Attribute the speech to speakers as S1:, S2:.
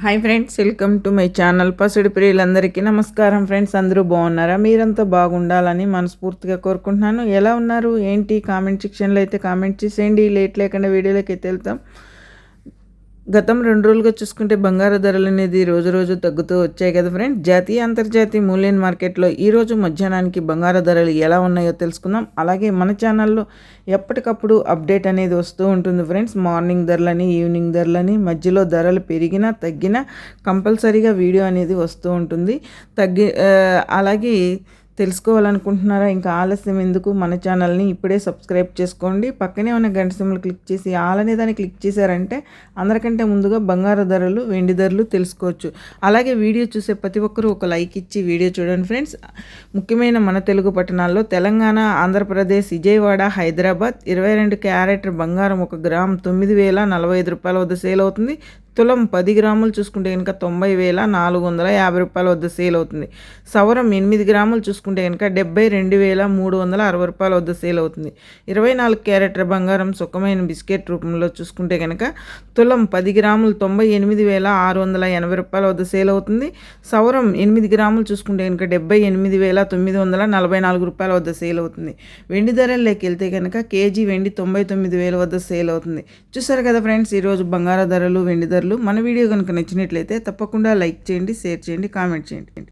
S1: Hi friends welcome to my channel పసుడి ప్రియులందరికీ నమస్కారం friends అందరూ బాగున్నారా? మీరంతా బాగుండాలని మనస్ఫూర్తిగా కోరుకుంటున్నాను. ఎలా ఉన్నారు? ఏంటి? కామెంట్ సెక్షన్లో అయితే కామెంట్ చేసేయండి. లేట్ లేకుండా వీడియోలోకి అయితే వెళ్తాం. గతం రెండు రోజులుగా చూసుకుంటే బంగారు ధరలు అనేది రోజు రోజు తగ్గుతూ వచ్చాయి కదా ఫ్రెండ్ జాతీయ అంతర్జాతీయ మూల్యం మార్కెట్లో ఈరోజు మధ్యాహ్నానికి బంగారు ధరలు ఎలా ఉన్నాయో తెలుసుకుందాం. అలాగే మన ఛానల్లో ఎప్పటికప్పుడు అప్డేట్ అనేది వస్తూ ఉంటుంది ఫ్రెండ్స్ మార్నింగ్ ధరలని ఈవినింగ్ ధరలని మధ్యలో ధరలు పెరిగినా తగ్గినా కంపల్సరీగా వీడియో అనేది వస్తూ ఉంటుంది. తగ్గి అలాగే తెలుసుకోవాలనుకుంటున్నారా? ఇంకా ఆలస్యం ఎందుకు? మన ఛానల్ని ఇప్పుడే సబ్స్క్రైబ్ చేసుకోండి. పక్కనే ఉన్న గంట సింబల్ క్లిక్ చేసి ఆలనే దాన్ని క్లిక్ చేశారంటే అందరికంటే ముందుగా బంగారు ధరలు వెండి ధరలు తెలుసుకోవచ్చు. అలాగే వీడియో చూసే ప్రతి ఒక్కరూ ఒక లైక్ ఇచ్చి వీడియో చూడండి ఫ్రెండ్స్. ముఖ్యమైన మన తెలుగు పట్టణాల్లో తెలంగాణ ఆంధ్రప్రదేశ్ విజయవాడ హైదరాబాద్ ఇరవై రెండు క్యారెట్ బంగారం ఒక గ్రామ్ తొమ్మిది వేల నలభై ఐదు రూపాయల వద్ద సేల్ అవుతుంది. తులం పది గ్రాములు చూసుకుంటే కనుక తొంభై వేల నాలుగు వందల యాభై రూపాయల వద్ద సేల్ అవుతుంది. సవరం ఎనిమిది గ్రాములు చూసుకుంటే కనుక డెబ్బై రెండు వేల మూడు వందల అరవై రూపాయల వద్ద సేల్ అవుతుంది. ఇరవై నాలుగు క్యారెట్ల బంగారం సుఖమైన బిస్కెట్ రూపంలో చూసుకుంటే కనుక తులం పది గ్రాములు తొంభై ఎనిమిది వేల ఆరు వందల ఎనభై రూపాయల వద్ద సేల్ అవుతుంది. సవరం ఎనిమిది గ్రాములు చూసుకుంటే కనుక డెబ్బై ఎనిమిది వేల తొమ్మిది వందల నలభై నాలుగు రూపాయల వద్ద సేల్ అవుతుంది. వెండి ధరల్లోకి వెళ్తే కనుక కేజీ వెండి తొంభై తొమ్మిది వేల వద్ద సేల్ అవుతుంది. చూసారు కదా ఫ్రెండ్స్ ఈరోజు బంగారు ధరలు వెండి ధరలు మన వీడియో కనుక నచ్చినట్లయితే తప్పకుండా లైక్ చేయండి షేర్ చేయండి కామెంట్ చేయండి.